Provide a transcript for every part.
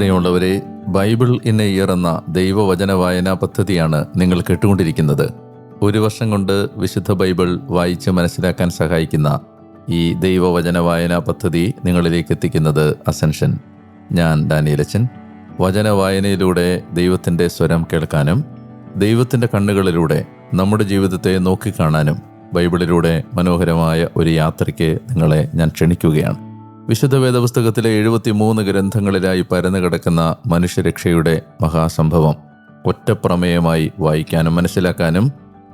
പ്രിയമുള്ളവരെ Bible in A year എന്ന ദൈവവചന വായനാ പദ്ധതിയാണ് നിങ്ങൾ കേട്ടുകൊണ്ടിരിക്കുന്നത്. ഒരു വർഷം കൊണ്ട് വിശുദ്ധ ബൈബിൾ വായിച്ച് മനസ്സിലാക്കാൻ സഹായിക്കുന്ന ഈ ദൈവവചന വായനാ പദ്ധതി നിങ്ങളിലേക്ക് എത്തിക്കുന്നത് അസെൻഷൻ. ഞാൻ ഡാനിയലച്ചൻ. വചന വായനയിലൂടെ ദൈവത്തിന്റെ സ്വരം കേൾക്കാനും ദൈവത്തിന്റെ കണ്ണുകളിലൂടെ നമ്മുടെ ജീവിതത്തെ നോക്കിക്കാണാനും ബൈബിളിലൂടെ മനോഹരമായ ഒരു യാത്രയ്ക്ക് നിങ്ങളെ ഞാൻ ക്ഷണിക്കുകയാണ്. വിശുദ്ധ വേദപുസ്തകത്തിലെ എഴുപത്തിമൂന്ന് ഗ്രന്ഥങ്ങളിലായി പരന്നു കിടക്കുന്ന മനുഷ്യരക്ഷയുടെ മഹാസംഭവം ഒറ്റപ്രമേയമായി വായിക്കാനും മനസ്സിലാക്കാനും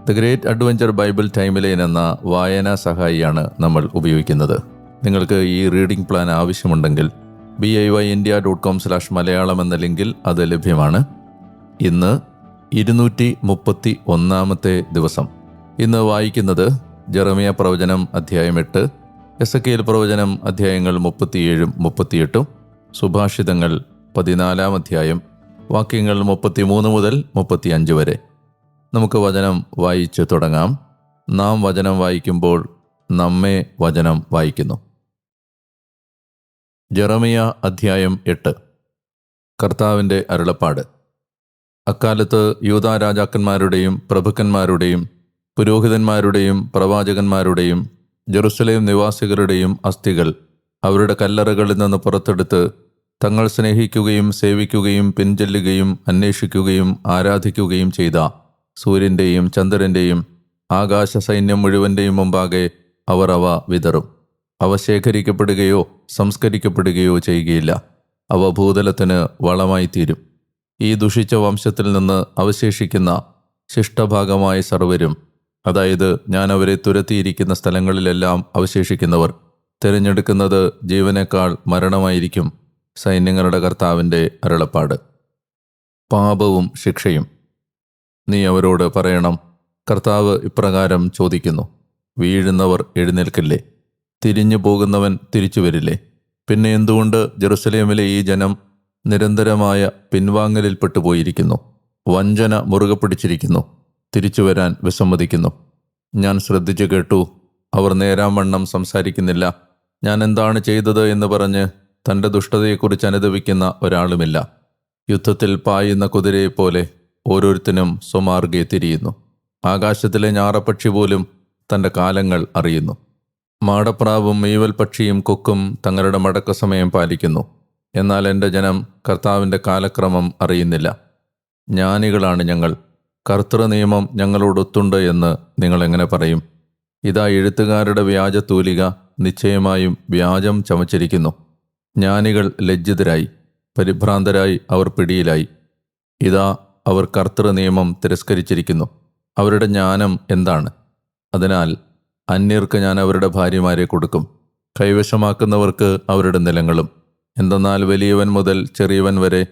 the great adventure Bible timeline എന്ന വായനാ സഹായിയാണ് നമ്മൾ ഉപയോഗിക്കുന്നത്. നിങ്ങൾക്ക് ഈ റീഡിംഗ് പ്ലാൻ ആവശ്യമുണ്ടെങ്കിൽ B I Y India dot com slash Malayalam എന്ന ലിങ്കിൽ അത് ലഭ്യമാണ്. ഇന്ന് ഇരുന്നൂറ്റി മുപ്പത്തി ഒന്നാമത്തെ ദിവസം. ഇന്ന് വായിക്കുന്നത് ജെറമിയ പ്രവചനം അധ്യായം എട്ട് എസ് കെ എൽ പ്രവചനം അധ്യായങ്ങൾ മുപ്പത്തിയേഴും മുപ്പത്തിയെട്ടും സുഭാഷിതങ്ങൾ പതിനാലാം അധ്യായം വാക്യങ്ങൾ മുപ്പത്തിമൂന്ന് മുതൽ മുപ്പത്തിയഞ്ച് വരെ. നമുക്ക് വചനം വായിച്ച് തുടങ്ങാം. നാം വചനം വായിക്കുമ്പോൾ നമ്മെ വചനം വായിക്കുന്നു. ജെറമിയ അധ്യായം എട്ട്. കർത്താവിന്റെ അരുളപ്പാട്. അക്കാലത്ത് യൂതാ രാജാക്കന്മാരുടെയും പ്രഭുക്കന്മാരുടെയും പുരോഹിതന്മാരുടെയും പ്രവാചകന്മാരുടെയും ജെറുസലേം നിവാസികളുടെയും അസ്ഥികൾ അവരുടെ കല്ലറകളിൽ നിന്ന് പുറത്തെടുത്ത് തങ്ങൾ സ്നേഹിക്കുകയും സേവിക്കുകയും പിൻചെല്ലുകയും അന്വേഷിക്കുകയും ആരാധിക്കുകയും ചെയ്ത സൂര്യന്റെയും ചന്ദ്രന്റെയും ആകാശ സൈന്യം മുഴുവന്റെയും മുമ്പാകെ അവർ അവ വിതറും. അവ ശേഖരിക്കപ്പെടുകയോ സംസ്കരിക്കപ്പെടുകയോ ചെയ്യുകയില്ല. അവ ഭൂതലത്തിന് വളമായി തീരും ഈ ദുഷിച്ച വംശത്തിൽ നിന്ന് അവശേഷിക്കുന്ന ശിഷ്ടഭാഗമായ സർവരും അതായത് ഞാൻ അവരെ തുരത്തിയിരിക്കുന്ന സ്ഥലങ്ങളിലെല്ലാം അവശേഷിക്കുന്നവർ. തിരഞ്ഞെടുക്കുന്നത് ജീവനേക്കാൾ മരണമായിരിക്കും സൈന്യങ്ങളുടെ കർത്താവിന്റെ അരുളപ്പാട്. പാപവും ശിക്ഷയും. നീ അവരോട് പറയണം കർത്താവ് ഇപ്രകാരം ചോദിക്കുന്നു വീഴുന്നവർ എഴുന്നേൽക്കില്ലേ? തിരിഞ്ഞു പോകുന്നവൻ തിരിച്ചു വരില്ലേ? പിന്നെ എന്തുകൊണ്ട് ജെറുസലേമിലെ ഈ ജനം നിരന്തരമായ പിൻവാങ്ങലിൽപ്പെട്ടു പോയിരിക്കുന്നു വഞ്ചന മുറുകെ പിടിച്ചിരിക്കുന്നു തിരിച്ചു വരാൻ വിസമ്മതിക്കുന്നു. ഞാൻ ശ്രദ്ധിച്ചു കേട്ടു. അവർ നേരാംവണ്ണം സംസാരിക്കുന്നില്ല. ഞാൻ എന്താണ് ചെയ്തത് എന്ന് പറഞ്ഞ് തന്റെ ദുഷ്ടതയെക്കുറിച്ച് അനുദവിക്കുന്ന ഒരാളുമില്ല. യുദ്ധത്തിൽ പായുന്ന കുതിരയെപ്പോലെ ഓരോരുത്തരും സ്വമാർഗെ തിരിയുന്നു. ആകാശത്തിലെ ഞാറപ്പക്ഷി പോലും തന്റെ കാലങ്ങൾ അറിയുന്നു. മാടപ്രാവും മീവൽ പക്ഷിയും കൊക്കും തങ്ങളുടെ മടക്ക സമയം പാലിക്കുന്നു. എന്നാൽ എന്റെ ജനം കർത്താവിന്റെ കാലക്രമം അറിയുന്നില്ല. ജ്ഞാനികളാണ് ഞങ്ങൾ. കർത്തൃ നിയമം ഞങ്ങളോടൊത്തുണ്ട് എന്ന് നിങ്ങൾ എങ്ങനെ പറയും? ഇതാ എഴുത്തുകാരുടെ വ്യാജ തൂലിക നിശ്ചയമായും വ്യാജം ചമച്ചിരിക്കുന്നു. ജ്ഞാനികൾ ലജ്ജിതരായി പരിഭ്രാന്തരായി അവർ പിടിയിലായി. ഇതാ അവർ കർത്തൃ നിയമം തിരസ്കരിച്ചിരിക്കുന്നു. അവരുടെ ജ്ഞാനം എന്താണ്? അതിനാൽ അന്യർക്ക് ഞാൻ അവരുടെ ഭാര്യമാരെ കൊടുക്കും. കൈവശമാക്കുന്നവർക്ക് അവരുടെ നിലങ്ങളും. എന്തെന്നാൽ വലിയവൻ മുതൽ ചെറിയവൻ വരെ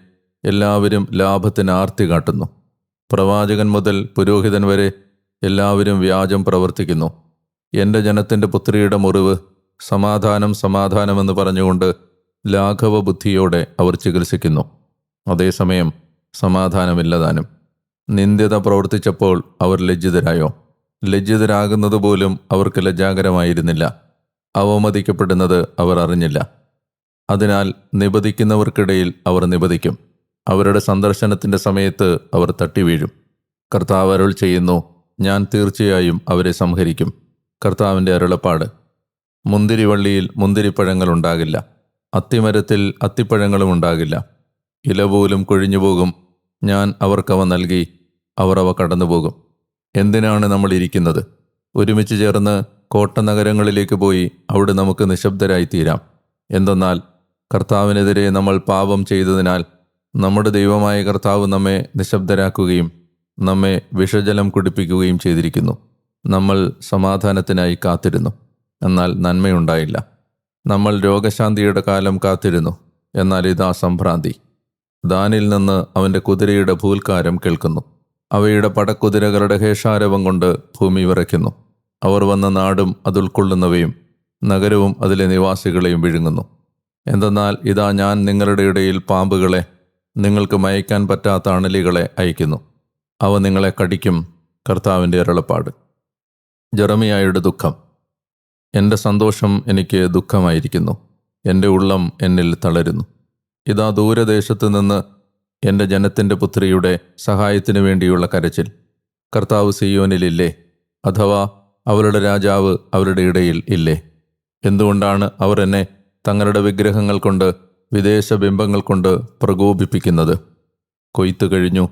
എല്ലാവരും ലാഭത്തിന് ആർത്തി കാട്ടുന്നു. പ്രവാചകൻ മുതൽ പുരോഹിതൻ വരെ എല്ലാവരും വ്യാജം പ്രവർത്തിക്കുന്നു. എന്റെ ജനത്തിന്റെ പുത്രിയുടെ മുറിവ് സമാധാനം സമാധാനമെന്ന് പറഞ്ഞുകൊണ്ട് ലാഘവ ബുദ്ധിയോടെ അവർ ചികിത്സിക്കുന്നു. അതേസമയം സമാധാനമില്ലതാനും നിന്ദ്യത പ്രവർത്തിച്ചപ്പോൾ അവർ ലജ്ജിതരായോ? ലജ്ജിതരാകുന്നത് പോലും അവർക്ക് ലജ്ജാകരമായിരുന്നില്ല. അവമതിക്കപ്പെടുന്നത് അവർ അറിഞ്ഞില്ല. അതിനാൽ നിബദിക്കുന്നവർക്കിടയിൽ അവർ നിബദിക്കും. അവരുടെ സന്ദർശനത്തിന്റെ സമയത്ത് അവർ തട്ടിവീഴും കർത്താവ് അരുൾ ചെയ്യുന്നു ഞാൻ തീർച്ചയായും അവരെ സംഹരിക്കും. കർത്താവിന്റെ അരുളപ്പാട്. മുന്തിരിവള്ളിയിൽ മുന്തിരിപ്പഴങ്ങൾ ഉണ്ടാകില്ല. അത്തിമരത്തിൽ അത്തിപ്പഴങ്ങളും ഉണ്ടാകില്ല. ഇല പോലും കൊഴിഞ്ഞുപോകും ഞാൻ അവർക്കവ നൽകി അവർ അവ കടന്നുപോകും. എന്തിനാണ് നമ്മൾ ഇരിക്കുന്നത്? ഒരുമിച്ച് ചേർന്ന് കോട്ട നഗരങ്ങളിലേക്ക് പോയി അവിടെ നമുക്ക് നിശബ്ദരായി തീരാം. എന്തെന്നാൽ കർത്താവിനെതിരെ നമ്മൾ പാപം ചെയ്തതിനാൽ നമ്മുടെ ദൈവമായ കർത്താവ് നമ്മെ നിശബ്ദരാക്കുകയും നമ്മെ വിഷജലം കുടിപ്പിക്കുകയും ചെയ്തിരിക്കുന്നു. നമ്മൾ സമാധാനത്തിനായി കാത്തിരുന്നു. എന്നാൽ നന്മയുണ്ടായില്ല. നമ്മൾ രോഗശാന്തിയുടെ കാലം കാത്തിരുന്നു. എന്നാൽ ഇതാ സംഭ്രാന്തി. ദാനിൽ നിന്ന് അവന്റെ കുതിരയുടെ ഭൂൽക്കാരം കേൾക്കുന്നു. അവയുടെ പടക്കുതിരകളുടെ ഹേഷാരവം കൊണ്ട് ഭൂമി വിറയ്ക്കുന്നു. അവർ വന്ന നാടും അതുൾക്കൊള്ളുന്നവയും നഗരവും അതിലെ നിവാസികളെയും വിഴുങ്ങുന്നു. എന്തെന്നാൽ ഇതാ ഞാൻ നിങ്ങളുടെ ഇടയിൽ പാമ്പുകളെ നിങ്ങൾക്ക് മയക്കാൻ പറ്റാത്ത അണലികളെ അയക്കുന്നു അവ നിങ്ങളെ കടിക്കും കർത്താവിന്റെ അരളപ്പാട്. ജെറമിയായുടെ ദുഃഖം. എന്റെ സന്തോഷം എനിക്ക് ദുഃഖമായിരിക്കുന്നു. എന്റെ ഉള്ളം എന്നിൽ തളരുന്നു. ഇതാ ദൂരദേശത്ത് നിന്ന് എന്റെ ജനത്തിന്റെ പുത്രിയുടെ സഹായത്തിനു വേണ്ടിയുള്ള കരച്ചിൽ. കർത്താവ് സിയോനിലില്ലേ? അഥവാ അവരുടെ രാജാവ് അവരുടെ ഇടയിൽ ഇല്ലേ? എന്തുകൊണ്ടാണ് അവർ എന്നെ തങ്ങളുടെ വിഗ്രഹങ്ങൾ കൊണ്ട് വിദേശ ബിംബങ്ങൾ കൊണ്ട് പ്രകോപിപ്പിക്കുന്നത്. കൊയ്ത്ത് കഴിഞ്ഞു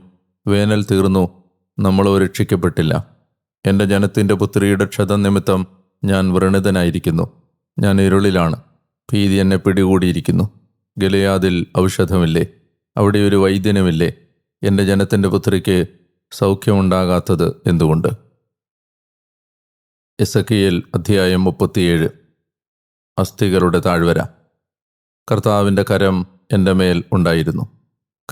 വേനൽ തീർന്നു നമ്മളോ രക്ഷിക്കപ്പെട്ടില്ല. എന്റെ ജനത്തിന്റെ പുത്രിയുടെ ക്ഷതം നിമിത്തം ഞാൻ വ്രണിതനായിരിക്കുന്നു. ഞാൻ ഇരുളിലാണ് ഭീതി എന്നെ പിടികൂടിയിരിക്കുന്നു. ഗലയാദിൽ ഔഷധമില്ലേ അവിടെ ഒരു വൈദ്യനുമില്ലേ എന്റെ ജനത്തിന്റെ പുത്രിക്ക് സൗഖ്യമുണ്ടാകാത്തത് എന്തുകൊണ്ട്? എസക്കിയേൽ അധ്യായം മുപ്പത്തിയേഴ്. അസ്ഥികളുടെ താഴ്വര. കർത്താവിന്റെ കരം എന്റെ മേൽ ഉണ്ടായിരുന്നു.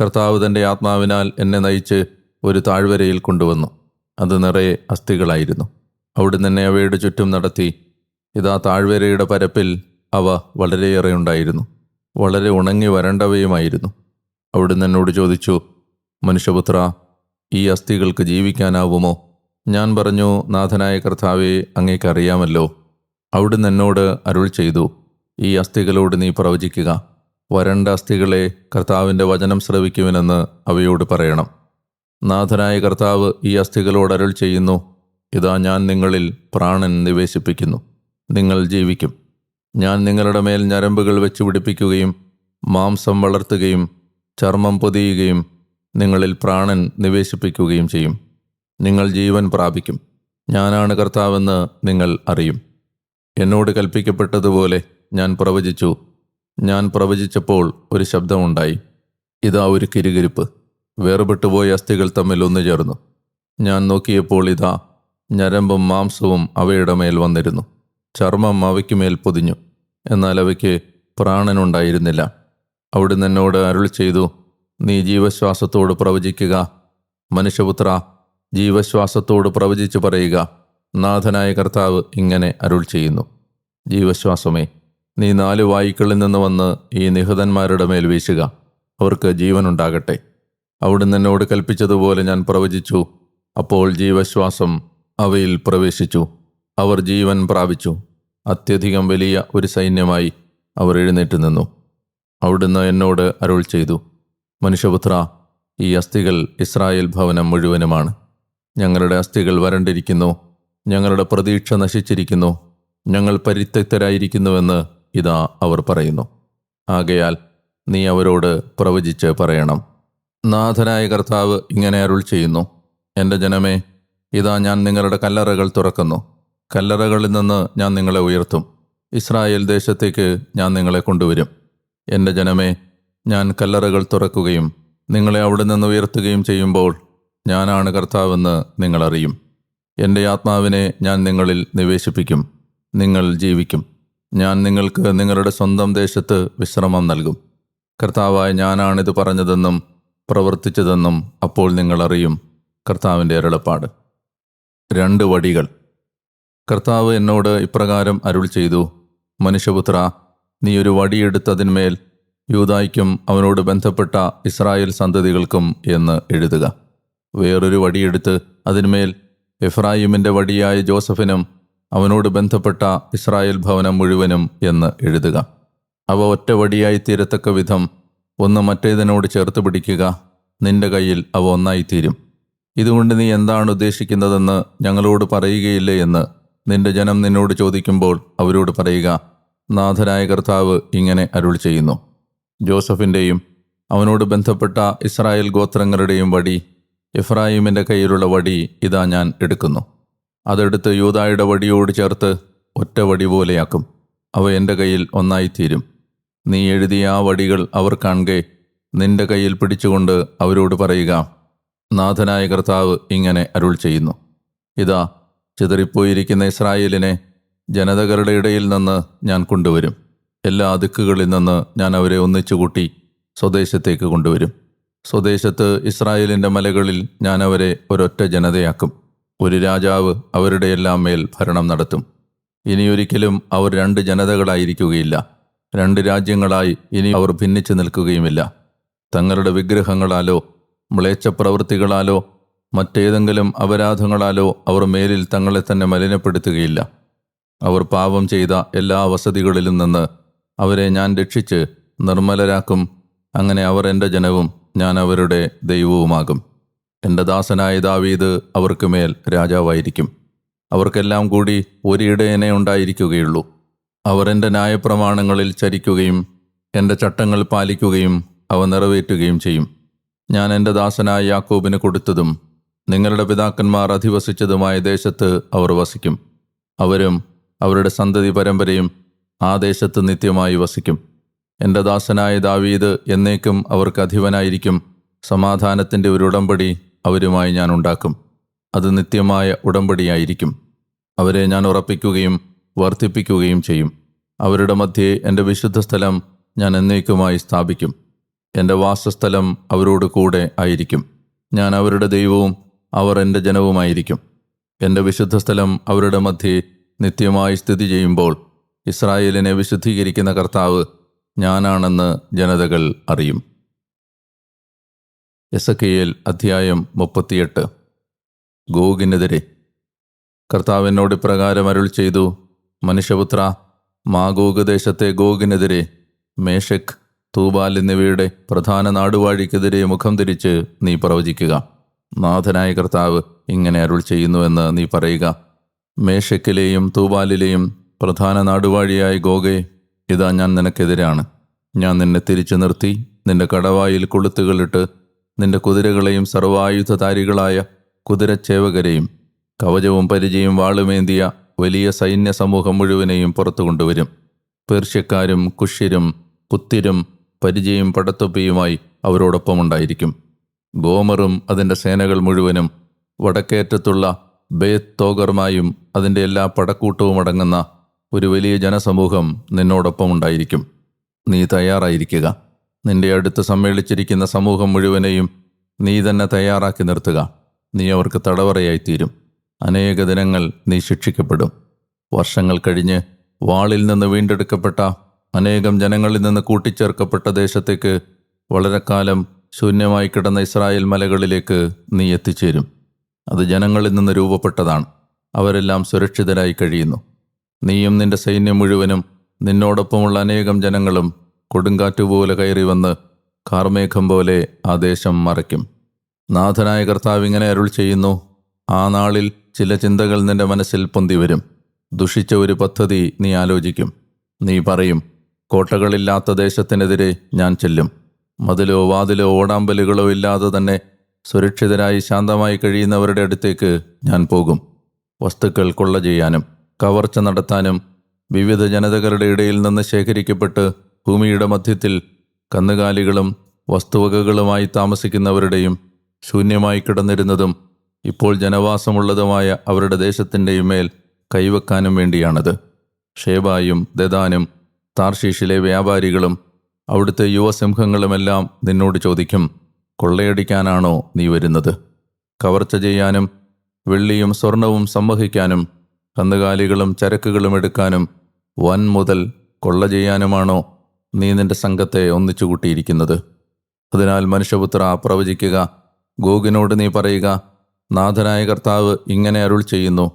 കർത്താവ് തന്റെ ആത്മാവിനാൽ എന്നെ നയിച്ച് ഒരു താഴ്വരയിൽ കൊണ്ടുവന്നു. അത് നിറയെ അസ്ഥികളായിരുന്നു. അവിടുന്ന് എന്നെ അവയുടെ ചുറ്റും നടത്തി. ഇതാ താഴ്വരയുടെ പരപ്പിൽ അവ വളരെയേറെ ഉണ്ടായിരുന്നു. വളരെ ഉണങ്ങി വരണ്ടവയുമായിരുന്നു. അവിടുന്ന് എന്നോട് ചോദിച്ചു മനുഷ്യപുത്ര ഈ അസ്ഥികൾക്ക് ജീവിക്കാനാവുമോ? ഞാൻ പറഞ്ഞു നാഥനായ കർത്താവെ അങ്ങേക്കറിയാമല്ലോ അവിടുന്ന് എന്നോട് അരുൾ ചെയ്തു. ഈ അസ്ഥികളോട് നീ പ്രവചിക്കുക. വരണ്ട അസ്ഥികളെ കർത്താവിന്റെ വചനം ശ്രവിക്കുവിനെന്ന് അവയോട് പറയണം. നാഥനായ കർത്താവ് ഈ അസ്ഥികളോട് അരുൾ ചെയ്യുന്നു. ഇതാ ഞാൻ നിങ്ങളിൽ പ്രാണൻ നിവേശിപ്പിക്കുന്നു. നിങ്ങൾ ജീവിക്കും. ഞാൻ നിങ്ങളുടെ മേൽ ഞരമ്പുകൾ വെച്ച് പിടിപ്പിക്കുകയും മാംസം വളർത്തുകയും ചർമ്മം പൊതിയുകയും നിങ്ങളിൽ പ്രാണൻ നിവേശിപ്പിക്കുകയും ചെയ്യും. നിങ്ങൾ ജീവൻ പ്രാപിക്കും. ഞാനാണ് കർത്താവെന്ന് നിങ്ങൾ അറിയും. എന്നോട് കൽപ്പിക്കപ്പെട്ടതുപോലെ ഞാൻ പ്രവചിച്ചു. ഞാൻ പ്രവചിച്ചപ്പോൾ ഒരു ശബ്ദമുണ്ടായി. ഇതാ ഒരു കിരുകിരിപ്പ്. വേർപെട്ടുപോയ അസ്ഥികൾ തമ്മിൽ ഒന്നു ചേർന്നു. ഞാൻ നോക്കിയപ്പോൾ ഇതാ ഞരമ്പും മാംസവും അവയുടെ മേൽ വന്നിരുന്നു. ചർമ്മം അവയ്ക്ക് മേൽ പൊതിഞ്ഞു. എന്നാൽ അവയ്ക്ക് പ്രാണനുണ്ടായിരുന്നില്ല. അവിടുന്ന് എന്നോട് അരുൾ ചെയ്തു നീ ജീവശ്വാസത്തോട് പ്രവചിക്കുക. മനുഷ്യപുത്ര ജീവശ്വാസത്തോട് പ്രവചിച്ചു പറയുക. നാഥനായ കർത്താവ് ഇങ്ങനെ അരുൾ ചെയ്യുന്നു. ജീവശ്വാസമേ നീ നാല് വായിക്കളിൽ നിന്ന് വന്ന് ഈ നിഹതന്മാരുടെ മേൽ വീശുക. അവർക്ക് ജീവനുണ്ടാകട്ടെ. അവിടുന്ന് എന്നോട് കൽപ്പിച്ചതുപോലെ ഞാൻ പ്രവചിച്ചു. അപ്പോൾ ജീവശ്വാസം അവയിൽ പ്രവേശിച്ചു. അവർ ജീവൻ പ്രാപിച്ചു. അത്യധികം വലിയ ഒരു സൈന്യമായി അവർ എഴുന്നേറ്റ് നിന്നു. അവിടുന്ന് എന്നോട് അരുൾ ചെയ്തു. മനുഷ്യപുത്ര ഈ അസ്ഥികൾ ഇസ്രായേൽ ഭവനം മുഴുവനുമാണ്. ഞങ്ങളുടെ അസ്ഥികൾ വരണ്ടിരിക്കുന്നു. ഞങ്ങളുടെ പ്രതീക്ഷ നശിച്ചിരിക്കുന്നു. ഞങ്ങൾ പരിത്യക്തരായിരിക്കുന്നുവെന്ന് ഇതാ അവർ പറയുന്നു. ആകയാൽ നീ അവരോട് പ്രവചിച്ച് പറയണം. നാഥനായ കർത്താവ് ഇങ്ങനെ അരുൾ ചെയ്യുന്നു. എന്റെ ജനമേ ഇതാ ഞാൻ നിങ്ങളുടെ കല്ലറകൾ തുറക്കുന്നു. കല്ലറകളിൽ നിന്ന് ഞാൻ നിങ്ങളെ ഉയർത്തും. ഇസ്രായേൽ ദേശത്തേക്ക് ഞാൻ നിങ്ങളെ കൊണ്ടുവരും. എന്റെ ജനമേ ഞാൻ കല്ലറകൾ തുറക്കുകയും നിങ്ങളെ അവിടെ നിന്ന് ഉയർത്തുകയും ചെയ്യുമ്പോൾ ഞാനാണ് കർത്താവെന്ന് നിങ്ങളറിയും. എന്റെ ആത്മാവിനെ ഞാൻ നിങ്ങളിൽ നിവേശിപ്പിക്കും. നിങ്ങൾ ജീവിക്കും. ഞാൻ നിങ്ങൾക്ക് നിങ്ങളുടെ സ്വന്തം ദേശത്ത് വിശ്രമം നൽകും. കർത്താവായ ഞാനാണിത് പറഞ്ഞതെന്നും പ്രവർത്തിച്ചതെന്നും അപ്പോൾ നിങ്ങളറിയും കർത്താവിന്റെ അരുളപ്പാട്. രണ്ട് വടികൾ. കർത്താവ് എന്നോട് ഇപ്രകാരം അരുൾ ചെയ്തു. മനുഷ്യപുത്ര നീ ഒരു വടിയെടുത്തതിന്മേൽ യൂതായ്ക്കും അവനോട് ബന്ധപ്പെട്ട ഇസ്രായേൽ സന്തതികൾക്കും എന്ന് എഴുതുക. വേറൊരു വടിയെടുത്ത് അതിന്മേൽ എഫ്രായിമിന്റെ വടിയായ ജോസഫിനും അവനോട് ബന്ധപ്പെട്ട ഇസ്രായേൽ ഭവനം മുഴുവനും എന്ന് എഴുതുക. അവ ഒറ്റ വടിയായി തീരത്തക്ക വിധം ഒന്ന് മറ്റേതിനോട് ചേർത്ത് പിടിക്കുക. നിന്റെ കയ്യിൽ അവ ഒന്നായിത്തീരും. ഇതുകൊണ്ട് നീ എന്താണ് ഉദ്ദേശിക്കുന്നതെന്ന് ഞങ്ങളോട് പറയുകയില്ലേ എന്ന് നിന്റെ ജനം നിന്നോട് ചോദിക്കുമ്പോൾ അവരോട് പറയുക നാഥനായ കർത്താവ് ഇങ്ങനെ അരുൾ ചെയ്യുന്നു. ജോസഫിന്റെയും അവനോട് ബന്ധപ്പെട്ട ഇസ്രായേൽ ഗോത്രങ്ങളുടെയും വടി എഫ്രായിമിന്റെ കയ്യിലുള്ള വടി ഇതാ ഞാൻ എടുക്കുന്നു. അതെടുത്ത് യൂതായുടെ വടിയോട് ചേർത്ത് ഒറ്റ വടി പോലെയാക്കും. അവ എന്റെ കയ്യിൽ ഒന്നായിത്തീരും. നീ എഴുതിയ ആ വടികൾ അവർ കാണുകെ നിന്റെ കയ്യിൽ പിടിച്ചുകൊണ്ട് അവരോട് പറയുക നാഥനായ കർത്താവ് ഇങ്ങനെ അരുൾ ചെയ്യുന്നു. ഇതാ ചിതറിപ്പോയിരിക്കുന്ന ഇസ്രായേലിനെ ജനതകളുടെ ഇടയിൽ നിന്ന് ഞാൻ കൊണ്ടുവരും. എല്ലാ ദിക്കുകളിൽ നിന്ന് ഞാൻ അവരെ ഒന്നിച്ചുകൂട്ടി സ്വദേശത്തേക്ക് കൊണ്ടുവരും. സ്വദേശത്ത് ഇസ്രായേലിന്റെ മലകളിൽ ഞാൻ അവരെ ഒരൊറ്റ ജനതയാക്കും. ഒരു രാജാവ് അവരുടെ എല്ലാം മേൽ ഭരണം നടത്തും. ഇനിയൊരിക്കലും അവർ രണ്ട് ജനതകളായിരിക്കുകയില്ല. രണ്ട് രാജ്യങ്ങളായി ഇനി അവർ ഭിന്നിച്ചു നിൽക്കുകയുമില്ല. തങ്ങളുടെ വിഗ്രഹങ്ങളാലോ മ്ലേച്ഛപ്രവൃത്തികളാലോ മറ്റേതെങ്കിലും അപരാധങ്ങളാലോ അവർ മേലിൽ തങ്ങളെ തന്നെ മലിനപ്പെടുത്തുകയില്ല. അവർ പാപം ചെയ്ത എല്ലാ വസതികളിലും നിന്ന് അവരെ ഞാൻ രക്ഷിച്ച് നിർമ്മലരാക്കും. അങ്ങനെ അവർ എന്റെ ജനവും ഞാൻ അവരുടെ ദൈവവുമാകും. എന്റെ ദാസനായ ദാവീദ് അവർക്ക് മേൽ രാജാവായിരിക്കും. അവർക്കെല്ലാം കൂടി ഒരിടയനെ ഉണ്ടായിരിക്കുകയുള്ളൂ. അവർ എന്റെ ന്യായപ്രമാണങ്ങളിൽ ചരിക്കുകയും എന്റെ ചട്ടങ്ങൾ പാലിക്കുകയും അവ നിറവേറ്റുകയും ചെയ്യും. ഞാൻ എന്റെ ദാസനായ യാക്കോബിന് കൊടുത്തതും നിങ്ങളുടെ പിതാക്കന്മാർ അധിവസിച്ചതുമായ ദേശത്ത് അവർ വസിക്കും. അവരും അവരുടെ സന്തതി പരമ്പരയും ആ ദേശത്ത് നിത്യമായി വസിക്കും. എന്റെ ദാസനായ ദാവീദ് എന്നേക്കും അവർക്ക് അധിപനായിരിക്കും. സമാധാനത്തിന്റെ ഒരു ഉടമ്പടി അവരുമായി ഞാൻ ഉണ്ടാക്കും. അത് നിത്യമായ ഉടമ്പടിയായിരിക്കും. അവരെ ഞാൻ ഉറപ്പിക്കുകയും വർദ്ധിപ്പിക്കുകയും ചെയ്യും. അവരുടെ മധ്യേ എന്റെ വിശുദ്ധ സ്ഥലം ഞാൻ എന്നേക്കുമായി സ്ഥാപിക്കും. എന്റെ വാസസ്ഥലം അവരോട് കൂടെ ആയിരിക്കും. ഞാൻ അവരുടെ ദൈവവും അവർ എന്റെ ജനവുമായിരിക്കും. എന്റെ വിശുദ്ധ സ്ഥലം അവരുടെ മധ്യേ നിത്യമായി സ്ഥിതി ചെയ്യുമ്പോൾ ഇസ്രായേലിനെ വിശുദ്ധീകരിക്കുന്ന കർത്താവ് ഞാനാണെന്ന് ജനതകൾ അറിയും. എസക്കിയേൽ അധ്യായം മുപ്പത്തിയെട്ട്. ഗോഗിനെതിരെ കർത്താവിനോട് ഇപ്രകാരം അരുൾ ചെയ്തു മനുഷ്യപുത്ര മാഗോഗ് ദേശത്തെ ഗോഗിനെതിരെ മേഷക് തൂബാൽ എന്നിവയുടെ പ്രധാന നാടുവാഴിക്കെതിരെ മുഖം തിരിച്ച് നീ പ്രവചിക്കുക. നാഥനായ കർത്താവ് ഇങ്ങനെ അരുൾ ചെയ്യുന്നുവെന്ന് നീ പറയുക. മേഷക്കിലെയും തൂബാലിലെയും പ്രധാന നാടുവാഴിയായ ഗോഗെ ഇതാ ഞാൻ നിനക്കെതിരാണ്. ഞാൻ നിന്നെ തിരിച്ചു നിർത്തി നിന്റെ കടവായിൽ കൊളുത്തുകളിട്ട് നിന്റെ കുതിരകളെയും സർവായുധധാരികളായ കുതിരച്ചേവകരെയും കവചവും പരിചയും വാളുമേന്തിയ വലിയ സൈന്യ സമൂഹം മുഴുവനെയും പുറത്തു കൊണ്ടുവരും. പേർഷ്യക്കാരും കുഷ്യരും പുത്തിരും പരിചയും പടത്തൊപ്പിയുമായി അവരോടൊപ്പമുണ്ടായിരിക്കും. ഗോമറും അതിന്റെ സേനകൾ മുഴുവനും വടക്കേറ്റത്തുള്ള ബേത്ത് തോഗർമായും അതിന്റെ എല്ലാ പടക്കൂട്ടവും അടങ്ങുന്ന ഒരു വലിയ ജനസമൂഹം നിന്നോടൊപ്പമുണ്ടായിരിക്കും. നീ തയ്യാറായിരിക്കുക. നിന്റെ അടുത്ത് സമ്മേളിച്ചിരിക്കുന്ന സമൂഹം മുഴുവനെയും നീ തന്നെ തയ്യാറാക്കി നിർത്തുക. നീ അവർക്ക് തടവറയായിത്തീരും. അനേക ദിനങ്ങൾ നീ ശിക്ഷിക്കപ്പെടും. വർഷങ്ങൾ കഴിഞ്ഞ് വാളിൽ നിന്ന് വീണ്ടെടുക്കപ്പെട്ട അനേകം ജനങ്ങളിൽ നിന്ന് കൂട്ടിച്ചേർക്കപ്പെട്ട ദേശത്തേക്ക് വളരെ കാലം ശൂന്യമായി കിടന്ന ഇസ്രായേൽ മലകളിലേക്ക് നീ എത്തിച്ചേരും. അത് ജനങ്ങളിൽ നിന്ന് രൂപപ്പെട്ടതാണ്. അവരെല്ലാം സുരക്ഷിതരായി കഴിയുന്നു. നീയും നിന്റെ സൈന്യം മുഴുവനും നിന്നോടൊപ്പമുള്ള അനേകം ജനങ്ങളും കൊടുങ്കാറ്റുപോലെ കയറി വന്ന് കാർമേഘം പോലെ ആ ദേശം മറയ്ക്കും. നാഥനായ കർത്താവ് ഇങ്ങനെ അരുൾ ചെയ്യുന്നു ആ നാളിൽ ചില ചിന്തകൾ നിന്റെ മനസ്സിൽ പൊന്തി വരും ദുഷിച്ച ഒരു പദ്ധതി നീ ആലോചിക്കും. നീ പറയും കോട്ടകളില്ലാത്ത ദേശത്തിനെതിരെ ഞാൻ ചെല്ലും. മതിലോ വാതിലോ ഓടാമ്പലുകളോ ഇല്ലാതെ തന്നെ സുരക്ഷിതരായി ശാന്തമായി കഴിയുന്നവരുടെ അടുത്തേക്ക് ഞാൻ പോകും. വസ്തുക്കൾ കൊള്ള ചെയ്യാനും കവർച്ച നടത്താനും വിവിധ ജനതകളുടെ ഇടയിൽ നിന്ന് ശേഖരിക്കപ്പെട്ട് ഭൂമിയുടെ മധ്യത്തിൽ കന്നുകാലികളും വസ്തുവകകളുമായി താമസിക്കുന്നവരുടെയും ശൂന്യമായി കിടന്നിരുന്നതും ഇപ്പോൾ ജനവാസമുള്ളതുമായ അവരുടെ ദേശത്തിന്റെയും മേൽ കൈവെക്കാനും വേണ്ടിയാണത്. ഷേബായും ദദാനും താർഷീഷിലെ വ്യാപാരികളും അവിടുത്തെ യുവസിംഹങ്ങളുമെല്ലാം നിന്നോട് ചോദിക്കും കൊള്ളയടിക്കാനാണോ നീ വരുന്നത്? കവർച്ച ചെയ്യാനും വെള്ളിയും സ്വർണവും സംവഹിക്കാനും കന്നുകാലികളും ചരക്കുകളും എടുക്കാനും വൻ മുതൽ കൊള്ള ചെയ്യാനുമാണോ നീ നിന്റെ സംഘത്തെ ഒന്നിച്ചു കൂട്ടിയിരിക്കുന്നത്. അതിനാൽ മനുഷ്യപുത്ര പ്രവചിക്കുക. ഗോഗിനോട് നീ പറയുക നാഥനായ കർത്താവ് ഇങ്ങനെ അരുൾ ചെയ്യുന്നു.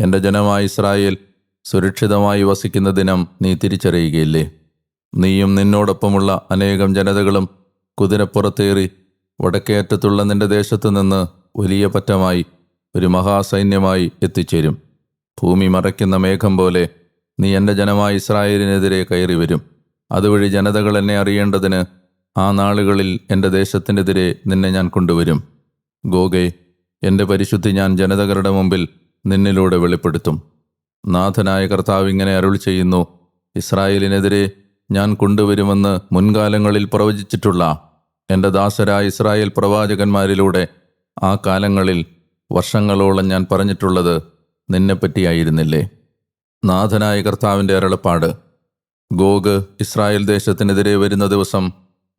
എന്റെ ജനമായ ഇസ്രായേൽ സുരക്ഷിതമായി വസിക്കുന്ന ദിനം നീ തിരിച്ചറിയുകയില്ലേ? നീയും നിന്നോടൊപ്പമുള്ള അനേകം ജനതകളും കുതിരപ്പുറത്തേറി വടക്കേറ്റത്തുള്ള നിന്റെ ദേശത്തു നിന്ന് വലിയ പറ്റമായി ഒരു മഹാസൈന്യമായി എത്തിച്ചേരും. ഭൂമി മറയ്ക്കുന്ന മേഘം പോലെ നീ എന്റെ ജനമായ ഇസ്രായേലിനെതിരെ കയറി വരും അതുവഴി ജനതകൾ എന്നെ അറിയേണ്ടതിന് ആ നാളുകളിൽ എന്റെ ദേശത്തിനെതിരെ നിന്നെ ഞാൻ കൊണ്ടുവരും. ഗോഗെ എന്റെ പരിശുദ്ധി ഞാൻ ജനതകളുടെ മുമ്പിൽ നിന്നിലൂടെ വെളിപ്പെടുത്തും. നാഥനായ കർത്താവ് ഇങ്ങനെ അരുൾ ചെയ്യുന്നു ഇസ്രായേലിനെതിരെ ഞാൻ കൊണ്ടുവരുമെന്ന് മുൻകാലങ്ങളിൽ പ്രവചിച്ചിട്ടുള്ള എന്റെ ദാസരായ ഇസ്രായേൽ പ്രവാചകന്മാരിലൂടെ ആ കാലങ്ങളിൽ വർഷങ്ങളോളം ഞാൻ പറഞ്ഞിട്ടുള്ളത് നിന്നെപ്പറ്റിയായിരുന്നില്ലേ നാഥനായ കർത്താവിന്റെ അരുളപ്പാട്. ഗോഗ് ഇസ്രായേൽ ദേശത്തിനെതിരെ വരുന്ന ദിവസം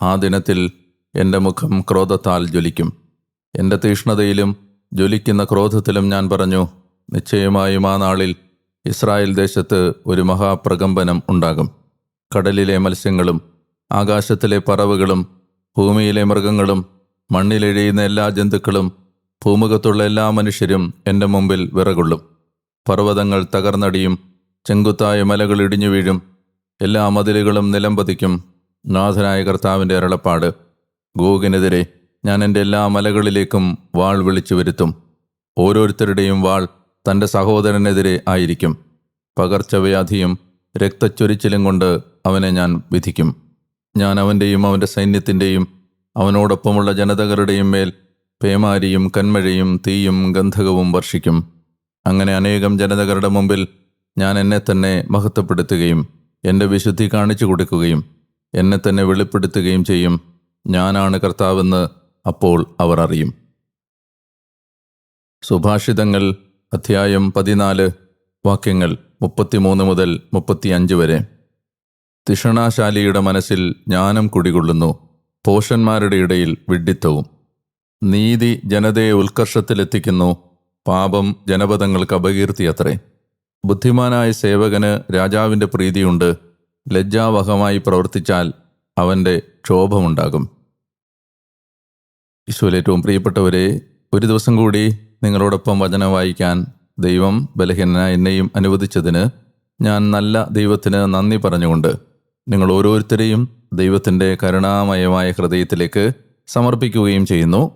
ആ ദിനത്തിൽ എന്റെ മുഖം ക്രോധത്താൽ ജ്വലിക്കും. എന്റെ തീഷ്ണതയിലും ജ്വലിക്കുന്ന ക്രോധത്തിലും ഞാൻ പറഞ്ഞു നിശ്ചയമായും ആ നാളിൽ ഇസ്രായേൽ ദേശത്ത് ഒരു മഹാപ്രകമ്പനം ഉണ്ടാകും. കടലിലെ മത്സ്യങ്ങളും ആകാശത്തിലെ പറവുകളും ഭൂമിയിലെ മൃഗങ്ങളും മണ്ണിലെഴിയുന്ന എല്ലാ ജന്തുക്കളും ഭൂമുഖത്തുള്ള എല്ലാ മനുഷ്യരും എന്റെ മുമ്പിൽ വിറകൊള്ളും. പർവതങ്ങൾ തകർന്നടിയും ചെങ്കുത്തായ മലകൾ ഇടിഞ്ഞു വീഴും. എല്ലാ മതിലുകളും നിലംപതിക്കും നാഥനായ കർത്താവിന്റെ അരളപ്പാട്. ഗോഗിനെതിരെ ഞാൻ എന്റെ എല്ലാ മലകളിലേക്കും വാൾ വിളിച്ചു വരുത്തും. ഓരോരുത്തരുടെയും വാൾ തന്റെ സഹോദരനെതിരെ ആയിരിക്കും. പകർച്ചവ്യാധിയും രക്തച്ചൊരിച്ചിലും കൊണ്ട് അവനെ ഞാൻ വിധിക്കും. ഞാൻ അവന്റെയും അവന്റെ സൈന്യത്തിന്റെയും അവനോടൊപ്പമുള്ള ജനതകളുടെയും മേൽ പേമാരിയും കന്മഴയും തീയും ഗന്ധകവും വർഷിക്കും. അങ്ങനെ അനേകം ജനതകളുടെ മുമ്പിൽ ഞാൻ എന്നെ തന്നെ മഹത്വപ്പെടുത്തുകയും എന്റെ വിശുദ്ധി കാണിച്ചു കൊടുക്കുകയും എന്നെ തന്നെ വെളിപ്പെടുത്തുകയും ചെയ്യും. ഞാനാണ് കർത്താവെന്ന് അപ്പോൾ അവർ അറിയും. സുഭാഷിതങ്ങൾ അധ്യായം പതിനാല് വാക്യങ്ങൾ മുപ്പത്തിമൂന്ന് മുതൽ മുപ്പത്തിയഞ്ച് വരെ. തിഷണാശാലിയുടെ മനസ്സിൽ ജ്ഞാനം കുടികൊള്ളുന്നു. പോഷന്മാരുടെ ഇടയിൽ വിഡ്ഢിത്തവും നീതി ജനതയെ ഉത്കർഷത്തിലെത്തിക്കുന്നു. പാപം ജനപദങ്ങൾക്ക് അപകീർത്തിയത്രേ. ബുദ്ധിമാനായ സേവകന് രാജാവിന്റെ പ്രീതിയുണ്ട് ലജ്ജാവഹമായി പ്രവർത്തിച്ചാൽ അവന്റെ ക്ഷോഭമുണ്ടാകും. ഈശോയിൽ ഏറ്റവും പ്രിയപ്പെട്ടവരെ ഒരു ദിവസം കൂടി നിങ്ങളോടൊപ്പം വചനം വായിക്കാൻ ദൈവം ബലഹീനനായ എന്നെയും അനുവദിച്ചതിന് ഞാൻ നല്ല ദൈവത്തിന് നന്ദി പറഞ്ഞുകൊണ്ട് നിങ്ങൾ ഓരോരുത്തരെയും ദൈവത്തിന്റെ കരുണാമയമായ ഹൃദയത്തിലേക്ക് സമർപ്പിക്കുകയും ചെയ്യുന്നു.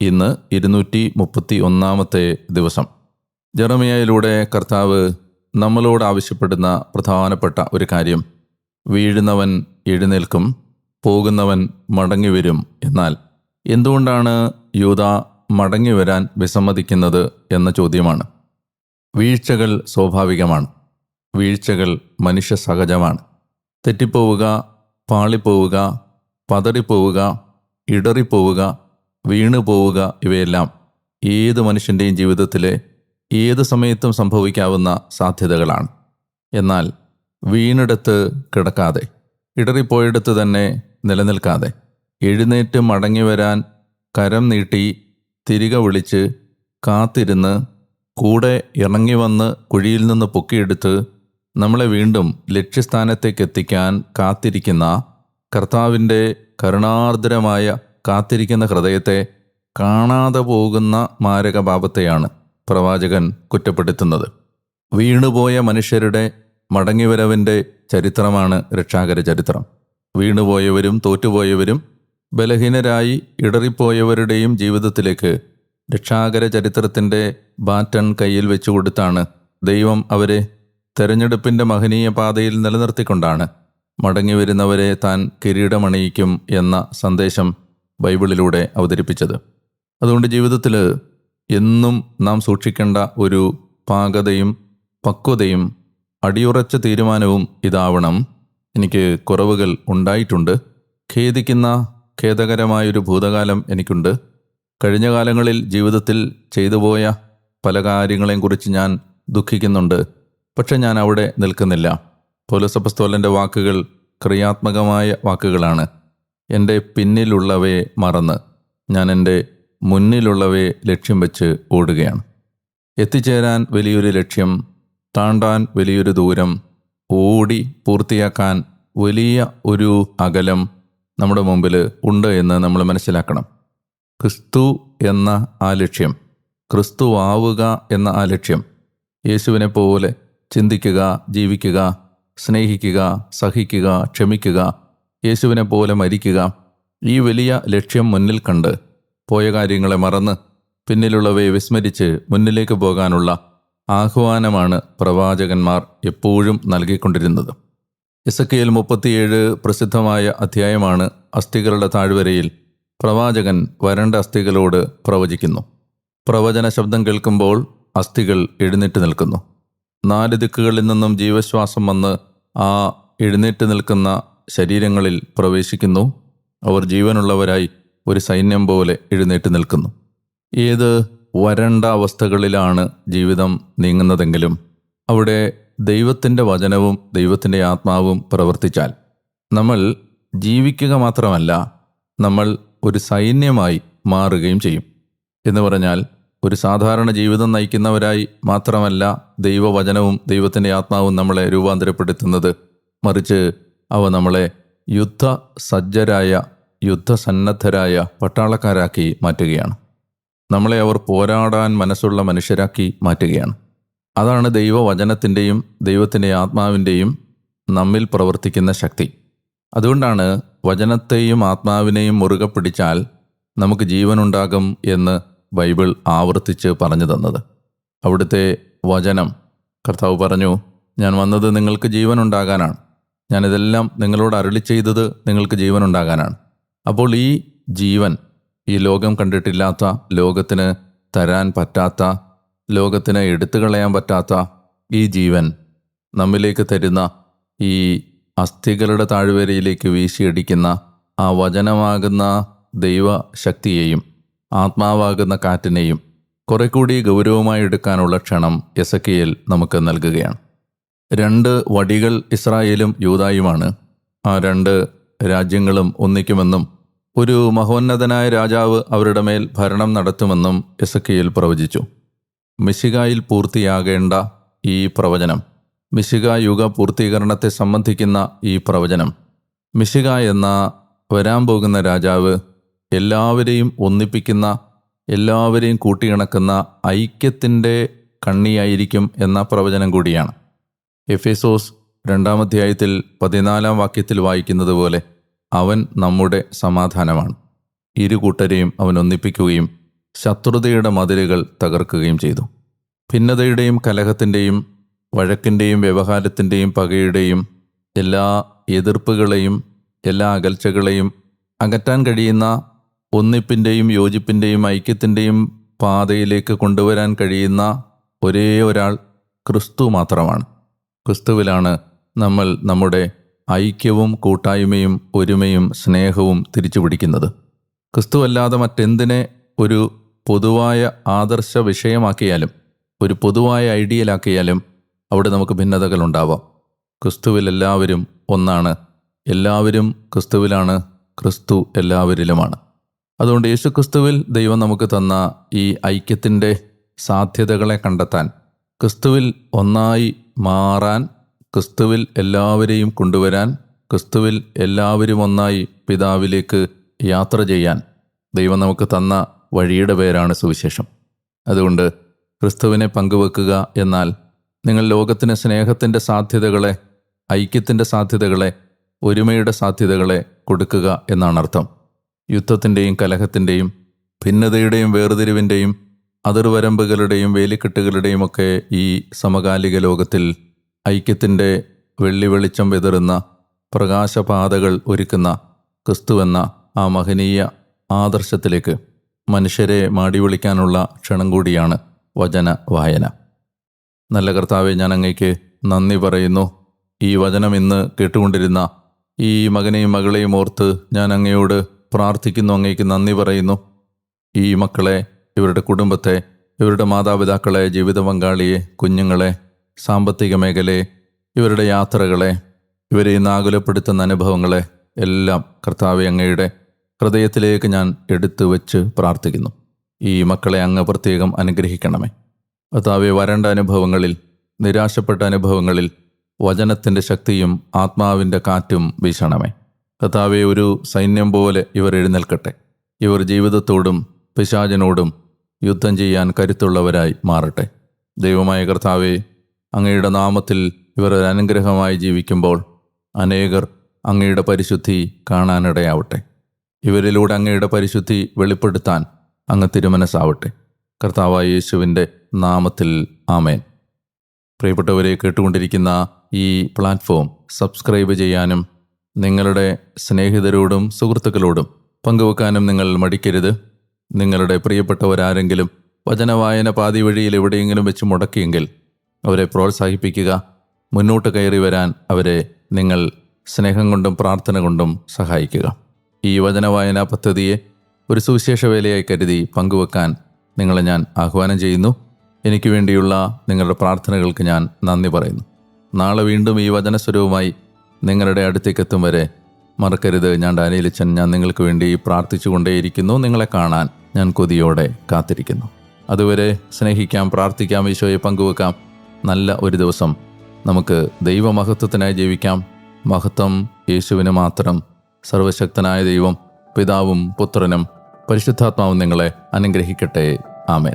ഇന്ന് ഇരുന്നൂറ്റി മുപ്പത്തി ഒന്നാമത്തെ ദിവസം. ജെറമിയയിലൂടെ കർത്താവ് നമ്മളോട് ആവശ്യപ്പെടുന്ന പ്രധാനപ്പെട്ട ഒരു കാര്യം. വീഴുന്നവൻ എഴുന്നേൽക്കും പോകുന്നവൻ മടങ്ങിവരും എന്നാൽ എന്തുകൊണ്ടാണ് യൂത മടങ്ങി വരാൻ വിസമ്മതിക്കുന്നത് എന്ന ചോദ്യമാണ്. വീഴ്ചകൾ സ്വാഭാവികമാണ്. വീഴ്ചകൾ മനുഷ്യ സഹജമാണ് തെറ്റിപ്പോവുക പാളിപ്പോവുക പതറിപ്പോവുക ഇടറിപ്പോവുക വീണു പോവുക ഇവയെല്ലാം ഏത് മനുഷ്യന്റെയും ജീവിതത്തിലെ ഏത് സമയത്തും സംഭവിക്കാവുന്ന സാധ്യതകളാണ്. എന്നാൽ വീണെടുത്ത് കിടക്കാതെ ഇടറിപ്പോയെടുത്ത് തന്നെ നിലനിൽക്കാതെ എഴുന്നേറ്റ് മടങ്ങി വരാൻ കരം നീട്ടി തിരികെ വിളിച്ച് കാത്തിരുന്ന് കൂടെ ഇറങ്ങി വന്ന് കുഴിയിൽ നിന്ന് പൊക്കിയെടുത്ത് നമ്മളെ വീണ്ടും ലക്ഷ്യസ്ഥാനത്തേക്ക് എത്തിക്കാൻ കാത്തിരിക്കുന്ന കർത്താവിന്റെ കരുണാർദ്രമായ കാത്തിരിക്കുന്ന ഹൃദയത്തെ കാണാതെ പോകുന്ന മാരകപാപത്തെയാണ് പ്രവാചകൻ കുറ്റപ്പെടുത്തുന്നത്. വീണുപോയ മനുഷ്യരുടെ മടങ്ങിവരവിന്റെ ചരിത്രമാണ് രക്ഷാകര ചരിത്രം. വീണുപോയവരും തോറ്റുപോയവരും ബലഹീനരായി ഇടറിപ്പോയവരുടെയും ജീവിതത്തിലേക്ക് രക്ഷാകര ചരിത്രത്തിന്റെ ബാറ്റൺ കയ്യിൽ വെച്ചുകൊടുത്താണ് ദൈവം അവരെ തെരഞ്ഞെടുപ്പിന്റെ മഹനീയ പാതയിൽ നിലനിർത്തിക്കൊണ്ടാണ് മടങ്ങി വരുന്നവരെ താൻ കിരീടമണിയിക്കും എന്ന സന്ദേശം ബൈബിളിലൂടെ അവതരിപ്പിച്ചത്. അതുകൊണ്ട് ജീവിതത്തിൽ എന്നും നാം സൂക്ഷിക്കേണ്ട ഒരു പാകതയും പക്വതയും അടിയുറച്ച തീരുമാനവും ഇതാവണം. എനിക്ക് കുറവുകൾ ഉണ്ടായിട്ടുണ്ട്. ഖേദിക്കുന്ന ഖേദകരമായൊരു ഭൂതകാലം എനിക്കുണ്ട്. കഴിഞ്ഞ കാലങ്ങളിൽ ജീവിതത്തിൽ ചെയ്തുപോയ പല കാര്യങ്ങളെയും കുറിച്ച് ഞാൻ ദുഃഖിക്കുന്നുണ്ട്. പക്ഷെ ഞാൻ അവിടെ നിൽക്കുന്നില്ല. പോലസപ്പസ്തോലന്റെ വാക്കുകൾ ക്രിയാത്മകമായ വാക്കുകളാണ്. എന്റെ പിന്നിലുള്ളവയെ മറന്ന്. ഞാൻ എന്റെ മുന്നിലുള്ളവയെ ലക്ഷ്യം വെച്ച് ഓടുകയാണ്. എത്തിച്ചേരാൻ വലിയൊരു ലക്ഷ്യം താണ്ടാൻ വലിയൊരു ദൂരം ഓടി പൂർത്തിയാക്കാൻ വലിയ ഒരു അകലം നമ്മുടെ മുമ്പിൽ ഉണ്ട് എന്ന് നമ്മൾ മനസ്സിലാക്കണം. ക്രിസ്തു എന്ന ആ ലക്ഷ്യം ക്രിസ്തു ആവുക എന്ന ആ ലക്ഷ്യം യേശുവിനെ പോലെ ചിന്തിക്കുക ജീവിക്കുക സ്നേഹിക്കുക സഹിക്കുക ക്ഷമിക്കുക യേശുവിനെ പോലെ മരിക്കുക ഈ വലിയ ലക്ഷ്യം മുന്നിൽ കണ്ട് പോയ കാര്യങ്ങളെ മറന്ന് പിന്നിലുള്ളവയെ വിസ്മരിച്ച് മുന്നിലേക്ക് പോകാനുള്ള ആഹ്വാനമാണ് പ്രവാചകന്മാർ എപ്പോഴും നൽകിക്കൊണ്ടിരുന്നത്. ഇസക്കയിൽ മുപ്പത്തിയേഴ് പ്രസിദ്ധമായ അധ്യായമാണ് അസ്ഥികളുടെ താഴ്വരയിൽ പ്രവാചകൻ വരണ്ട അസ്ഥികളോട് പ്രവചിക്കുന്നു. പ്രവചന ശബ്ദം കേൾക്കുമ്പോൾ അസ്ഥികൾ എഴുന്നേറ്റ് നിൽക്കുന്നു. നാല് ദിക്കുകളിൽ നിന്നും ജീവശ്വാസം വന്ന് ആ എഴുന്നേറ്റ് നിൽക്കുന്ന ശരീരങ്ങളിൽ പ്രവേശിക്കുന്നു. അവർ ജീവനുള്ളവരായി ഒരു സൈന്യം പോലെ എഴുന്നേറ്റ് നിൽക്കുന്നു. ഏത് വരണ്ട അവസ്ഥകളിലാണ് ജീവിതം നീങ്ങുന്നതെങ്കിലും അവിടെ ദൈവത്തിന്റെ വചനവും ദൈവത്തിന്റെ ആത്മാവും പ്രവർത്തിച്ചാൽ നമ്മൾ ജീവിക്കുക മാത്രമല്ല നമ്മൾ ഒരു സൈന്യമായി മാറുകയും ചെയ്യും. എന്ന് പറഞ്ഞാൽ ഒരു സാധാരണ ജീവിതം നയിക്കുന്നവരായി മാത്രമല്ല ദൈവവചനവും ദൈവത്തിന്റെ ആത്മാവും നമ്മളെ രൂപാന്തരപ്പെടുത്തുന്നത്. മറിച്ച് അവ നമ്മളെ യുദ്ധ സജ്ജരായ യുദ്ധസന്നദ്ധരായ പട്ടാളക്കാരാക്കി മാറ്റുകയാണ്. നമ്മളെ അവർ പോരാടാൻ മനസ്സുള്ള മനുഷ്യരാക്കി മാറ്റുകയാണ്. അതാണ് ദൈവവചനത്തിന്റെയും ദൈവത്തിന്റെ ആത്മാവിന്റെയും നമ്മിൽ പ്രവർത്തിക്കുന്ന ശക്തി. അതുകൊണ്ടാണ് വചനത്തെയും ആത്മാവിനെയും മുറുകെ പിടിച്ചാൽ നമുക്ക് ജീവനുണ്ടാകും എന്ന് ബൈബിൾ ആവർത്തിച്ച് പറഞ്ഞു തന്നത്. അവിടുത്തെ വചനം കർത്താവ് പറഞ്ഞു ഞാൻ വന്നത് നിങ്ങൾക്ക് ജീവനുണ്ടാകാനാണ്. ഞാനിതെല്ലാം നിങ്ങളോട് അരുളി ചെയ്തത് നിങ്ങൾക്ക് ജീവനുണ്ടാകാനാണ്. അപ്പോൾ ഈ ജീവൻ ഈ ലോകം കണ്ടിട്ടില്ലാത്ത ലോകത്തിന് തരാൻ പറ്റാത്ത ലോകത്തിന് എടുത്തു കളയാൻ പറ്റാത്ത ഈ ജീവൻ നമ്മിലേക്ക് തരുന്ന ഈ അസ്ഥികളുടെ താഴ്വരയിലേക്ക് വീശിയടിക്കുന്ന ആ വചനമാകുന്ന ദൈവശക്തിയെയും ആത്മാവാകുന്ന കാറ്റിനെയും കുറെ കൂടി ഗൗരവമായി എടുക്കാനുള്ള ക്ഷണം എസക്കിയേൽ നമുക്ക് നൽകുകയാണ്. രണ്ട് വടികൾ ഇസ്രായേലും യൂതായുമാണ്. ആ രണ്ട് രാജ്യങ്ങളും ഒന്നിക്കുമെന്നും ഒരു മഹോന്നതനായ രാജാവ് അവരുടെ മേൽ ഭരണം നടത്തുമെന്നും എസക്കിയിൽ പ്രവചിച്ചു. മിശികായിൽ പൂർത്തിയാകേണ്ട ഈ പ്രവചനം മിശിക യുഗ പൂർത്തീകരണത്തെ സംബന്ധിക്കുന്ന ഈ പ്രവചനം മിശിക എന്ന വരാൻ പോകുന്ന രാജാവ് എല്ലാവരെയും ഒന്നിപ്പിക്കുന്ന എല്ലാവരെയും കൂട്ടിയിണക്കുന്ന ഐക്യത്തിന്റെ കണ്ണിയായിരിക്കും എന്ന പ്രവചനം കൂടിയാണ്. എഫേസോസ് രണ്ടാമധ്യായത്തിൽ പതിനാലാം വാക്യത്തിൽ വായിക്കുന്നത് പോലെ അവൻ നമ്മുടെ സമാധാനമാണ്. ഇരു കൂട്ടരെയും അവൻ ഒന്നിപ്പിക്കുകയും ശത്രുതയുടെ മതിലുകൾ തകർക്കുകയും ചെയ്തു. ഭിന്നതയുടെയും കലഹത്തിന്റെയും വഴക്കിന്റെയും വ്യവഹാരത്തിന്റെയും പകയുടെയും എല്ലാ എതിർപ്പുകളെയും എല്ലാ അകൽച്ചകളെയും അകറ്റാൻ കഴിയുന്ന ഒന്നിപ്പിന്റെയും യോജിപ്പിന്റെയും ഐക്യത്തിന്റെയും പാതയിലേക്ക് കൊണ്ടുവരാൻ കഴിയുന്ന ഒരേ ഒരാൾ ക്രിസ്തു മാത്രമാണ്. ക്രിസ്തുവിലാണ് നമ്മൾ നമ്മുടെ ഐക്യവും കൂട്ടായ്മയും ഒരുമയും സ്നേഹവും തിരിച്ചു പിടിക്കുന്നത്. ക്രിസ്തുവല്ലാതെ മറ്റെന്തിനെ ഒരു പൊതുവായ ആദർശ വിഷയമാക്കിയാലും ഒരു പൊതുവായ ഐഡിയലാക്കിയാലും അവിടെ നമുക്ക് ഭിന്നതകൾ ഉണ്ടാവാം. ക്രിസ്തുവിൽ എല്ലാവരും ഒന്നാണ്. എല്ലാവരും ക്രിസ്തുവിലാണ്. ക്രിസ്തു എല്ലാവരിലുമാണ്. അതുകൊണ്ട് യേശു ക്രിസ്തുവിൽ ദൈവം നമുക്ക് തന്ന ഈ ഐക്യത്തിന്റെ സാധ്യതകളെ കണ്ടെത്താൻ ക്രിസ്തുവിൽ ഒന്നായി മാറാൻ ക്രിസ്തുവിൽ എല്ലാവരെയും കൊണ്ടുവരാൻ ക്രിസ്തുവിൽ എല്ലാവരും ഒന്നായി പിതാവിലേക്ക് യാത്ര ചെയ്യാൻ ദൈവം നമുക്ക് തന്ന വഴിയുടെ പേരാണ് സുവിശേഷം. അതുകൊണ്ട് ക്രിസ്തുവിനെ പങ്കുവെക്കുക എന്നാൽ നിങ്ങൾ ലോകത്തിന് സ്നേഹത്തിന്റെ സാധ്യതകളെ ഐക്യത്തിന്റെ സാധ്യതകളെ ഒരുമയുടെ സാധ്യതകളെ കൊടുക്കുക എന്നാണ് അർത്ഥം. യുദ്ധത്തിന്റെയും കലഹത്തിന്റെയും ഭിന്നതയുടെയും വേർതിരിവിന്റെയും അതിർവരമ്പുകളുടെയും വേലിക്കെട്ടുകളുടെയും ഒക്കെ ഈ സമകാലിക ലോകത്തിൽ ഐക്യത്തിന്റെ വെള്ളി വെളിച്ചം വിതറുന്ന പ്രകാശപാതകൾ ഒരുക്കുന്ന ക്രിസ്തുവെന്ന ആ മഹനീയ ആദർശത്തിലേക്ക് മനുഷ്യരെ മാടി വിളിക്കാനുള്ള ക്ഷണം കൂടിയാണ് വചന വായന. നല്ല കർത്താവെ ഞാൻ അങ്ങയ്ക്ക് നന്ദി പറയുന്നു. ഈ വചനം ഇന്ന് കേട്ടുകൊണ്ടിരുന്ന ഈ മകനെയും മകളെയും ഓർത്ത് ഞാൻ അങ്ങയോട് പ്രാർത്ഥിക്കുന്നു അങ്ങയ്ക്ക് നന്ദി പറയുന്നു. ഈ മക്കളെ ഇവരുടെ കുടുംബത്തെ ഇവരുടെ മാതാപിതാക്കളെ ജീവിത പങ്കാളിയെ കുഞ്ഞുങ്ങളെ സാമ്പത്തിക മേഖലയെ ഇവരുടെ യാത്രകളെ ഇവരെ നാകുലപ്പെടുത്തുന്ന അനുഭവങ്ങളെ എല്ലാം കർത്താവ് അങ്ങയുടെ ഹൃദയത്തിലേക്ക് ഞാൻ എടുത്തു വെച്ച് പ്രാർത്ഥിക്കുന്നു. ഈ മക്കളെ അങ്ങ് പ്രത്യേകം അനുഗ്രഹിക്കണമേ. കർത്താവെ വരണ്ട അനുഭവങ്ങളിൽ നിരാശപ്പെട്ട അനുഭവങ്ങളിൽ വചനത്തിന്റെ ശക്തിയും ആത്മാവിന്റെ കാറ്റും വീശണമേ. കർത്താവെ ഒരു സൈന്യം പോലെ ഇവർ എഴുന്നേൽക്കട്ടെ. ഇവർ ജീവിതത്തോടും പിശാചിനോടും യുദ്ധം ചെയ്യാൻ കരുത്തുള്ളവരായി മാറട്ടെ. ദൈവമായ കർത്താവെ അങ്ങയുടെ നാമത്തിൽ ഇവർ അനുഗ്രഹമായി ജീവിക്കുമ്പോൾ അനേകർ അങ്ങയുടെ പരിശുദ്ധി കാണാനിടയാവട്ടെ. ഇവരിലൂടെ അങ്ങയുടെ പരിശുദ്ധി വെളിപ്പെടുത്താൻ അങ്ങ് തിരുമനസ്സാവട്ടെ. കർത്താവായ യേശുവിന്റെ നാമത്തിൽ ആമേൻ. പ്രിയപ്പെട്ടവരെ കേട്ടുകൊണ്ടിരിക്കുന്ന ഈ പ്ലാറ്റ്ഫോം സബ്സ്ക്രൈബ് ചെയ്യാനും നിങ്ങളുടെ സ്നേഹിതരോടും സുഹൃത്തുക്കളോടും പങ്കുവെക്കാനും നിങ്ങൾ മടിക്കരുത്. നിങ്ങളുടെ പ്രിയപ്പെട്ടവരാരെങ്കിലും വചനവായന പാതി വഴിയിൽ എവിടെയെങ്കിലും വെച്ച് മുടക്കിയെങ്കിൽ അവരെ പ്രോത്സാഹിപ്പിക്കുക മുന്നോട്ട് കയറി വരാൻ അവരെ നിങ്ങൾ സ്നേഹം കൊണ്ടും പ്രാർത്ഥന കൊണ്ടും സഹായിക്കുക. ഈ വചനവായന പദ്ധതിയെ ഒരു സുവിശേഷ വേലയായി കരുതി പങ്കുവെക്കാൻ നിങ്ങളെ ഞാൻ ആഹ്വാനം ചെയ്യുന്നു. എനിക്ക് വേണ്ടിയുള്ള നിങ്ങളുടെ പ്രാർത്ഥനകൾക്ക് ഞാൻ നന്ദി പറയുന്നു. നാളെ വീണ്ടും ഈ വചനസ്വരവുമായി നിങ്ങളുടെ അടുത്തേക്ക് എത്തും വരെ മറക്കരുത്. ഞാൻ ഡാനിയലിച്ചൻ ഞാൻ നിങ്ങൾക്ക് വേണ്ടി പ്രാർത്ഥിച്ചുകൊണ്ടേയിരിക്കുന്നു. നിങ്ങളെ കാണാൻ ഞാൻ കൊതിയോടെ കാത്തിരിക്കുന്നു. അതുവരെ സ്നേഹിക്കാം പ്രാർത്ഥിക്കാം ഈശോയെ പങ്കുവെക്കാം. നല്ല ഒരു ദിവസം നമുക്ക് ദൈവമഹത്വത്തിനായി ജീവിക്കാം. മഹത്വം യേശുവിന് മാത്രം. സർവശക്തനായ ദൈവം പിതാവും പുത്രനും പരിശുദ്ധാത്മാവും നിങ്ങളെ അനുഗ്രഹിക്കട്ടെ. ആമേൻ.